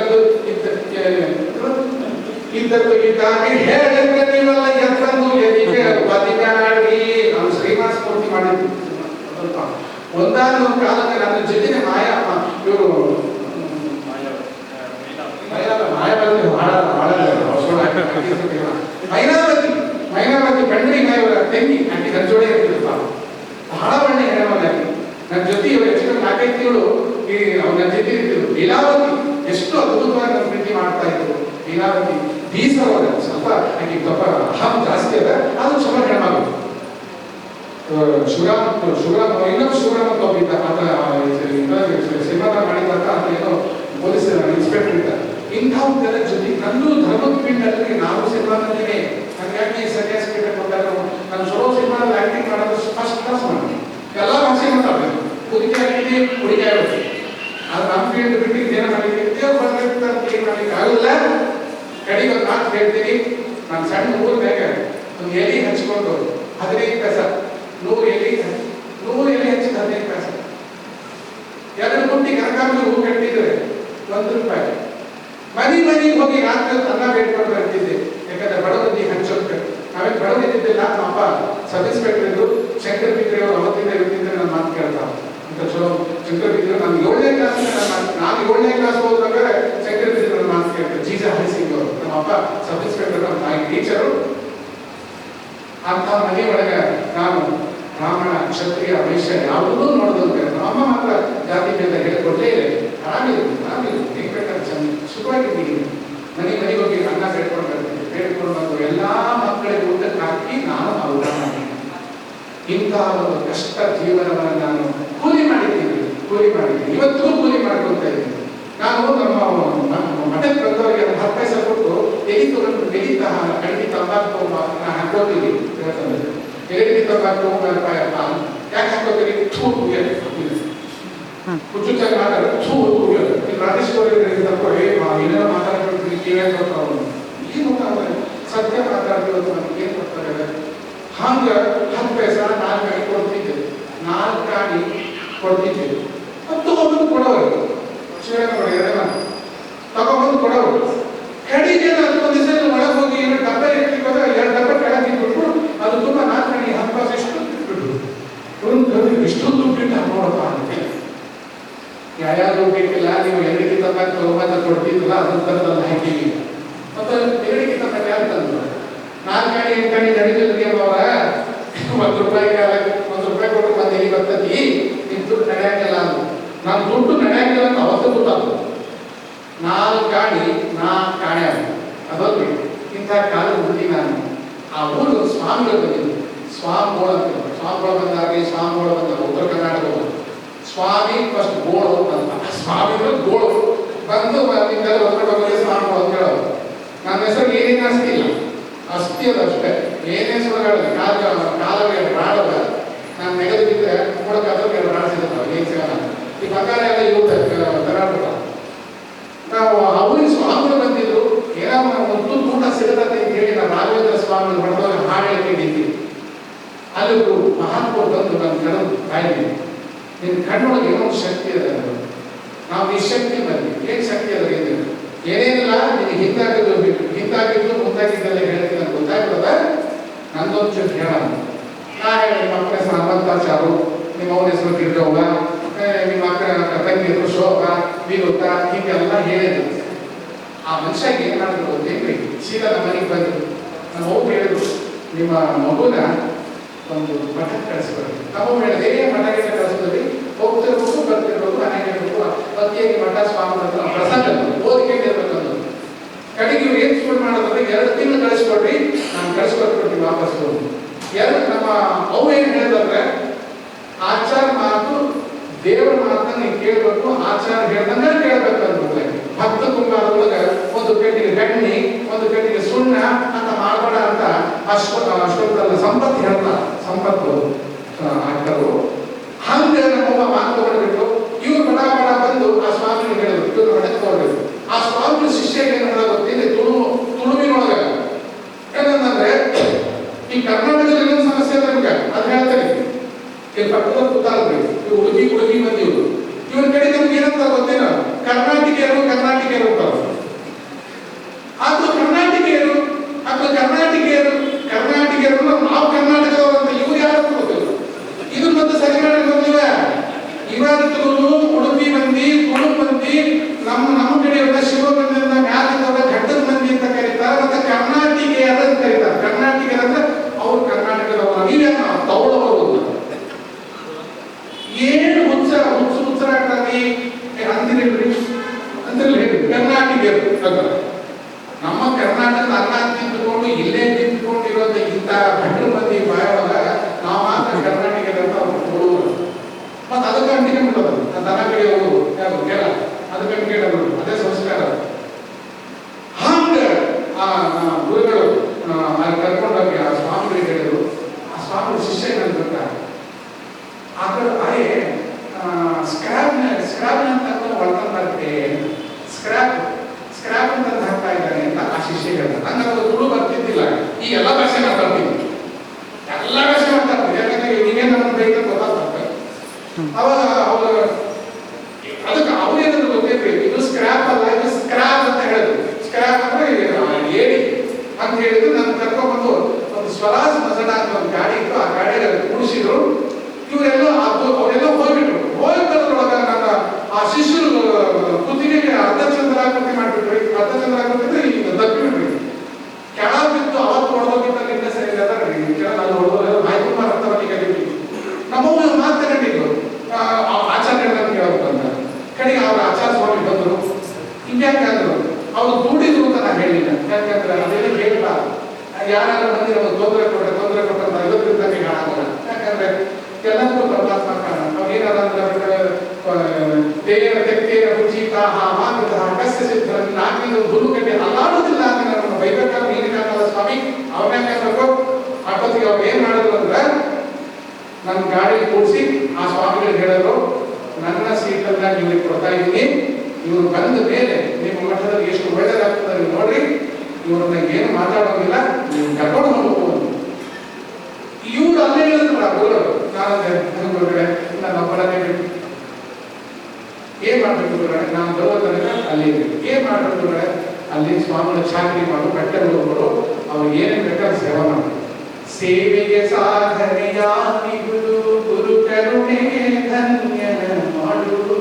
ಎಲ್ಲದ್ದು ಇದ್ದ ಇದ್ದದ್ದು ಇದ್ದಾಗಿ ಹೇಳಿದ್ರೆ ನೀವೆಲ್ಲ ಎತ್ತಂದು ಎದಿಗೆ ನಾನು ಶ್ರೀನಿವಾಸ ಮೂರ್ತಿ ಮಾಡಿದ್ದು. ಸ್ವಲ್ಪ ಒಂದಾನೊಂದು ಕಾಲಕ್ಕೆ ನನ್ನ ಜೊತೆನೆ ಮಾಯ ಇವರು ಮಾಯಾವತಿ ಬಹಳ ಬಹಳ ಮೈನಾವತಿ ಮೈನಾವತಿ ಕಂಡ್ರಿ ಮಾಯವರ ತೆಂಗಿ ಆಕೆ ನನ್ನ ಜೋಡಿ ಇರ್ತಿರ್ಪ ಬಹಳ ಒಳ್ಳೆ ಹೆಣ್ಣಮಲ್ಲ ನನ್ನ ಜೊತೆ ಇವರು ಹೆಚ್ಚಿನ ನಾಲ್ಕೈದು ತಿಂಗಳು ಈ ಅವ್ರ ನನ್ನ ಜೊತೆ ಇರ್ತಿದ್ರು. ಲೀಲಾವತಿ. ಎಷ್ಟು ಅದ್ಭುತವಾಗಿ ನಮ್ಮ ಪ್ರೀತಿ ಮಾಡ್ತಾ ಇದ್ರು. ಲೀಲಾವತಿ ಬೀಸವಾಗ ಸ್ವಲ್ಪ ನನಗೆ ಸ್ವಲ್ಪ ಅಹಂ ಜಾಸ್ತಿ ಅದ, ಅದು ಸ್ವಲ್ಪ ಹೆಣ್ಮಗಳು ಶಿವರಾಮ್ ಶಿವರಾಮ್ ಅಂತ ಒಬ್ಬಿದ್ದ ಆತ ಸಿನಿಮಾದ ಮಾಡಿದಂತ ಆತ ಏನೋ ಪೊಲೀಸ್ ಇನ್ಸ್ಪೆಕ್ಟರ್ ಇದ್ದ ಜೊತೆ ನಂದು ಧರ್ಮದ ಪಿಂಡಲ್ಲಿ ನಾವು ಸಿನಿಮಾ ಬಂದಿನಿ ಹಂಗಾಗಿ ಸನ್ಯಾಸ ಪೀಠ ಕೊಟ್ಟಾಗ ನಾನು ಚಲೋ ಸಿನಿಮಾದಲ್ಲಿ ಆಕ್ಟಿಂಗ್ ಮಾಡೋದು ಫಸ್ಟ್ ಕ್ಲಾಸ್ ಮಾಡಿ ಎಲ್ಲ ಭಾಷೆ ಮಾತಾಡ್ಬೇಕು. ಕುದಿಕೆ ಆಗಿದೆ ಕುಡಿಕೆ ಆಗುತ್ತೆ ಫೀಲ್ಡ್ ಬಿಟ್ಟು ಏನು ಮಾಡಲಿಕ್ಕೆ ಬರಬೇಕು ಅಂತ ಏನು ಮಾಡಲಿಕ್ಕೆ ಆಗಲ್ಲ. ಒಂದು ಮಾತು ಹೇಳ್ತೀನಿ. ನಾನು ಸಣ್ಣ ಊರ್ ಬೇಗ ಒಂದು ಎಲೆ ಹಚ್ಕೊಂಡು. ಹದಿನೈದು ಕಸ ನೂರು ಎಲೆ ನೂರು ಎಲೆ ಹಚ್ಚಿದ ಹದಿನೈದು ಕಸ ಎರಡು ಮುಟ್ಟಿ ಕನಕಾಂಬರಿ ಹೂ ಕಟ್ಟಿದ್ರೆ ಒಂದು ರೂಪಾಯಿ. ಮನೆ ಮನೆಗೆ ಹೋಗಿ ರಾತ್ರಿ ಅನ್ನ ಬೇಡ್ಕೊಂಡು ಬರ್ತಿದ್ದೆ ಯಾಕಂದ್ರೆ ಬಡವರಿಗೆ ಹಂಚೋಕೆ. ನಾವೇ ಬಡವರಿದ್ದಿದ್ದಿಲ್ಲ, ನಮ್ಮ ಅಪ್ಪ ಸಬ್ ಇನ್ಸ್ಪೆಕ್ಟರ್ ಶಂಕರ್ ಅವರು ಅವತ್ತಿಂದ ಇವತ್ತಿಂದ ನನ್ನ ಮಾತು ಕೇಳ್ತಾವ ಅಂತ ಚಲೋ ಶಂಕರ್ ನಾನು ಏಳನೇ ಕ್ಲಾಸ್ ನಾನು ಏಳನೇ ಕ್ಲಾಸ್ ಹೋದ್ರೆ ಶಂಕರ್ ನನ್ನ ಮಾತು ಕೇಳ್ತಾರೆ ಜೀಜ ಅವರು. ನಮ್ಮ ಅಪ್ಪ ಸಬ್ ಇನ್ಸ್ಪೆಕ್ಟರ್ ನಮ್ಮ ತಾಯಿ ಟೀಚರು. ಅಂತ ಮನೆ ಒಳಗೆ ನಾನು ಬ್ರಾಹ್ಮಣ, ಕ್ಷತ್ರಿಯ, ವೈಶ್ಯ ಯಾವುದೂ ನೋಡೋದಂತೆ ನಮ್ಮ ಮಾತ್ರ ಜಾತಿ ಭೇದ ಹೇಳಿಕೊಡ್ಲೇ ಇದೆ ಆರಾಮಿರು ಆರಾಮಿರು. ಹೇಗೆ ಬೇಕಾದ್ರೆ ಸುಖವಾಗಿದ್ದೀನಿ ಮನೆ ಮನೆಗೆ ಹೋಗಿ ಅನ್ನ ಬೇಡ್ಕೊಂಡು ಬರ್ತೀನಿ ಬೇಡ್ಕೊಂಡು ಬಂದು ಎಲ್ಲಾ ಮಕ್ಕಳಿಗೆ ಊಟಕ್ಕೆ ಹಾಕಿ ನಾನು ಊಟ ಮಾಡ್ತೀನಿ ಇಂತಹ ಒಂದು ಕಷ್ಟ ಜೀವನವನ್ನು ನಾನು ಕೂಲಿ ಮಾಡಿದ್ದೀನಿ ಕೂಲಿ ಮಾಡಿದ್ದೀನಿ ಇವತ್ತು ಕೂಲಿ ಮಾಡ್ಕೊಳ್ತಾ ಇದ್ದೀನಿ ನಾನು ನಮ್ಮ ನಮ್ಮ ಮಠಕ್ಕೆ ಬಂದವರಿಗೆ ಒಂದು ಹತ್ತು ಪೈಸೆ ಕೊಟ್ಟು ಎಲಿ ತಗೊಂಡು ಎಲಿ ತಹ ಕಡಿಮೆ ತಂಬಾಕು ಹಾಕೋತೀನಿ ಎಲ್ಲಿ ತಂಬಾಕು ರೂಪಾಯಿ ಅಪ್ಪ ಯಾಕೆ ಹಾಕೋತೀವಿ ಥೂ ಕುಯ್ಯಲು ಹುಚ್ಚುಚ್ಚಾಗಿ ಮಾತಾಡೋದು ಥೂ ಕುಯ್ಯೋದು ಇಲ್ಲಿ ರಾಜೇಶ್ವರಿ ತಪ್ಪಿ ಏನೇನೋ ಮಾತಾಡ್ಕೊಳ್ತೀನಿ ಕಿವೇ ಕೊಡ್ತಾವ ಏನು ಮಾತಾಡ್ತಾರೆ ಸತ್ಯ ಮಾತಾಡ್ತಿರೋದು ನಮ್ಗೆ ಏನು ಕೊಡ್ತಾರೆ ಹಂಗ ಹತ್ತು ಪೈಸ ನಾಲ್ಕು ಕಾಣಿ ಕೊಡ್ತಿದ್ದೆ ನಾಲ್ಕು ಕಾಣಿ ಕೊಡ್ತಿದ್ದೆ ಅದು ಒಂದು ಕೊಡೋರು ಶಿವನ ಕೊಡಿ ಅದನ್ನ ತಗೊಂಡ್ಬಂದು ಕೊಡೋರು ಕಡಿಗೆ ಹತ್ತು ದಿವಸ ಒಳಗೆ ಹೋಗಿ ಏನು ಡಬ್ಬೆ ಇಟ್ಲಿಕ್ಕೆ ಹೋದ್ರೆ ಎರಡು ಡಬ್ಬೆ ಕೆಳಗೆ ಬಿಟ್ಬಿಟ್ಟು ಅದು ತುಂಬ ನಾಲ್ಕು ಕಾಣಿ ಹತ್ತು ಪೈಸೆ ಇಷ್ಟು ಬಿಟ್ಬಿಟ್ರು ಒಂದು ಕಡೆ ಇಷ್ಟು ದುಡ್ಡು ಇಟ್ಟು ನೋಡಪ್ಪ ಅಂತ ಯಾರ್ಯಾರು ದುಡ್ಡು ಇಟ್ಟಿಲ್ಲ ನೀವು ಎರಡಿಗೆ ತಂದಾಗ ತಗೊಂಬಂದ ಕೊಡ್ತಿದ್ರಲ್ಲ ಅದನ್ನ ತರದಲ್ಲಿ ಹಾಕಿವಿ ಮತ್ತೆ ಎರಡಿಗೆ ತಂದಾಗ ಯಾರು ತಂದ್ರು ನಾಲ್ಕು ಕಾಣಿ ಎಂಟು ಕಾಣಿ ನಡೀತಿದ್ರಿ ಅವರ ಒಂದು ರೂಪಾಯಿ ಕಾಲ ಒಂದು ರೂಪಾಯಿ ಕೊಟ್ಟು ಮತ್ತೆ ಇಲ್ಲಿ ಬರ್ತತಿ ನಿಮ್ ದುಡ್ಡು ನಡೆಯಂಗಿಲ್ಲ ಅಂದ್ರು ನಾನು ದುಡ್ಡು ನಡೆಯಂಗಿಲ್ಲ ಅಂತ ಅವತ್ತು ಗೊತ್ತಾಗ್ತದೆ ನಾಲ್ಕು ಕಾಣಿ ಅದೊಂದು ಇಂಥ ಕಾಲ ಹುಟ್ಟಿ ನಾನು. ಆ ಊರು ಸ್ವಾಮಿಗಳು ಸ್ವಾಮಿ ಸ್ವಾಮಿಗಳು ಅಂತ ಸ್ವಾಮಿಗಳು ಬಂದಾಗ ಸ್ವಾಮಿಗಳು ಬಂದಾಗ ಉತ್ತರ ಕರ್ನಾಟಕ ಸ್ವಾಮಿ ಫಸ್ಟ್ ಗೋಳು ಅಂತ. ಸ್ವಾಮಿಗಳು ಗೋಳು. ಬಂದು ನಿಮ್ಗೆಲ್ಲ ಒತ್ತಡ ಬಗ್ಗೆ ಸ್ವಾಮಿಗಳು ಅಂತ ಹೇಳೋದು ನನ್ನ ಹೆಸರು ಏನೇನು ಅಸ್ತಿ ಇಲ್ಲ. ಅಸ್ತಿ ಅಷ್ಟೇ. ಏನೇ ಸುರಗಳಲ್ಲಿ ಕಾಲ ಕಾಲವೇ ರಾಡವ ನಾನು ನೆಗೆದು ಬಿದ್ದರೆ ಸಿಗುತ್ತವೆ ಏನು ಸಿಗಲ್ಲ. ಈ ಪ್ರಕಾರ ಎಲ್ಲ ಇರುತ್ತೆ ಕರ್ನಾಟಕ ನಾವು ಅವ್ರಿಗೆ ಸ್ವಾಮಿಗಳು ಬಂದಿದ್ರು ಏನೋ ಒಂದು ಊಟ ಸಿಗತ್ತೆ ಅಂತ ಹೇಳಿ ನಾವು ರಾಘವೇಂದ್ರ ಸ್ವಾಮಿಗಳು ಹೊಡೆದವ್ರಿಗೆ ಹಾಡು ಹೇಳ್ಕೊಂಡಿದ್ದೀವಿ ಮಹಾತ್ಮರು ಬಂದು ನನ್ನ ಕಣ್ಣು ಕಾಯ್ದೆ. ನಿನ್ನ ಕಣ್ಣೊಳಗೆ ಏನೋ ಒಂದು ಶಕ್ತಿ ಅದ. ನಾವು ಈ ಶಕ್ತಿ ಬಂದ್ವಿ. ಏನ್ ಶಕ್ತಿ ಅದ ಏನು ಏನೇನಿಲ್ಲ ನಿನಗೆ ಹಿಂದಾಗಿದ್ದು ಹಿಂದಾಗಿದ್ದು ಮುಂದಾಗಿದ್ದೆಲ್ಲ ಹೇಳ್ತೀನಿ ನನಗೆ ಗೊತ್ತಾಗ್ತದ? ನಂದೊಂದು ಚೂರು ಹೇಳೋಣ ನಾ ಹೇಳಿ ನಿಮ್ಮ ಅಪ್ಪನ ಹೆಸರು ಹನುಮಂತಾಚಾರು ನಿಮ್ಮ ಅವನ ಹೆಸರು ಗಿರ್ಜವ್ವ ನಿಮ್ಮ ಅಕ್ಕ ತಂಗಿ ಹೆಸರು ಶೋಭ ವಿರುತ್ತ ಹೀಗೆಲ್ಲ ಹೇಳಿದ್ರು. ಆ ಮನುಷ್ಯ ಏನ್ ಮಾಡಿದ್ರು ಗೊತ್ತೇನ್ರಿ? ಸೀದಾ ಮನೆಗೆ ಬಂದ್ರು. ನಮ್ಮ ಅವ್ರು ಹೇಳಿದ್ರು, ನಿಮ್ಮ ಮಗುನ ಒಂದು ಮಠಕ್ಕೆ ಕಳಿಸ್ಕೊಡಿ. ನಾವು ಹೇಳಿದೆ ಮಠಕ್ಕೆ ಕಳಿಸೋದ್ರಿ ಹೋಗ್ತಿರ್ಬೋದು ಬರ್ತಿರ್ಬೋದು, ಮನೆಗೆ ಇರ್ಬೇಕು ಅದಕ್ಕೆ ಮಠ ಸ್ವಾಮಿ ಹತ್ರ ಪ್ರಸಂಗ ಓದಿಕೆ ಇರ್ಬೇಕಂದ್ರು ಕಡೆಗೆ ಇವ್ರು ಏನ್ ಶುರು ಮಾಡೋದಂದ್ರೆ ಎರಡು ತಿಂಗಳು ಕಳಿಸ್ಕೊಡ್ರಿ, ನಾನು ಕಳಿಸ್ಕೊಟ್ಬಿಡ್ತೀನಿ ವಾಪಸ್ ಹೋಗಿ. ಎರಡು ನಮ್ಮ ಅವ್ರು ಏನ್ ಹೇಳಿದ್ರೆ ಆಚಾರ ಮಾತು ದೇವರ ಮಾತನ್ನ ನೀವು ಕೇಳಬೇಕು, ಆಚಾರ ಹೇಳ್ದಂಗ ಕೇಳಬೇಕು ಭಕ್ತ ಕುಂಬಾರದೊಳಗ ಒಂದು ಕಟ್ಟಿಗೆ ಬೆಣ್ಣಿ ಒಂದು ಕಟ್ಟಿಗೆ ಸುಣ್ಣ ಅಂತ ಮಾಡಬೇಡ ಅಂತ ಅಶ್ವ ಅಶ್ವತ್ಥಲ್ಲ ಸಂಪತ್ತು ಹೇಳ್ತ ಸಂಪತ್ತು ಆಗ್ತರು ಹಾಗೆ ನಮ್ಮ ಮಾತು ತಗೊಂಡ್ಬಿಟ್ಟು ಇವ್ರು ಆಗುತ್ತೆ ಅಲ್ಲ ಅದಕ್ಕೆ ಅದೇ ಸಂಸ್ಕಾರ ಹಂಗ ಆ ಎಲ್ಲದಕ್ಕೂ ಪರಮಾತ್ಮ ಕಾರಣ. ನಾವು ಏನಾರ ಅಂದ್ರೆ ತೇನ ತೆಕ್ತೇನ ರುಚಿ ಕಾಹ ಮಾತೃತಃ ಕಸ್ಯ ಸಿದ್ಧ ನಾಲ್ಕಿನ ಹುಡುಗಕ್ಕೆ ಅಲ್ಲಾಡುವುದಿಲ್ಲ ನೀನು ಸ್ವಾಮಿ. ಕಾಣಬೇಕು ಅಷ್ಟೊತ್ತಿಗೆ ಅವ್ರು ಏನ್ ಮಾಡಿದ್ರು ಅಂದ್ರೆ ನನ್ನ ಗಾಡಿ ಕೂಡಿಸಿ ಆ ಸ್ವಾಮಿಗಳು ಹೇಳಿದ್ರು, ನನ್ನ ಸೀಟನ್ನ ನಿಮಗೆ ಕೊಡ್ತಾ ಇದ್ದೀನಿ. ಇವ್ರು ಬಂದ ಮೇಲೆ ನಿಮ್ಮ ಮಠದಲ್ಲಿ ಎಷ್ಟು ಒಳ್ಳೆಯದಾಗ್ತದೆ ನೋಡ್ರಿ. ಇವ್ರನ್ನ ಏನು ಮಾತಾಡೋದಿಲ್ಲ, ನೀವು ಕರ್ಕೊಂಡು ಹೋಗ್ಬೋದು. ಅಲ್ಲೇ ಹೇಳಿದ್ರು ಆ ಗುರುಗಳು ನಾನಂದ್ರೆ ನನ್ನ ಗುರುಗಳೇ ಏನ್ ಮಾಡ್ಬೇಕು ಗುರುಗಳೇ? ನಾನು ಬರುವ ತನಕ ಅಲ್ಲಿ ಏನ್ ಮಾಡ್ಬೇಕು ಅಲ್ಲಿ ಸ್ವಾಮಿಗಳ ಚಾಕರಿ ಮಾಡು ಬಟ್ಟೆ ಹೋಗೋರು ಅವ್ರು ಬೇಕಾದ್ರೆ ಸೇವಾ ಮಾಡಿ ಸೇವೆಗೆ ಸಾಧನೆಯಾಗಿ ಗುರು ಗುರು ಕರುಣೆ ಧನ್ಯನ ಮಾಡುವುದು.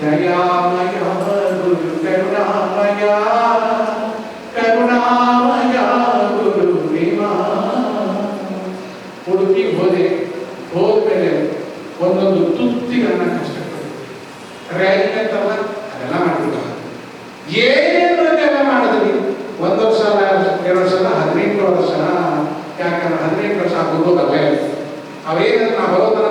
ದಯಾಮಯ ಗುರು ಕರುಣಾಮಯ ರ್ಯಾಲಿ ಅಂತವಲ್ಲ ಅದೆಲ್ಲ ಮಾಡಿಬಿಟ್ಟು ಏನೇನು ಅದೆಲ್ಲ ಮಾಡಿದ್ರಿ? ಒಂದು ಸಲ ಎರಡು ಸಲ ಹದಿನೆಂಟು ವರ್ಷ, ಯಾಕಂದ್ರೆ ಹದಿನೆಂಟು ವರ್ಷ ಆಗೋದಲ್ಲ ಅವೇನಂದ್ರೆ ನಾವು ಬರೋದ್ರ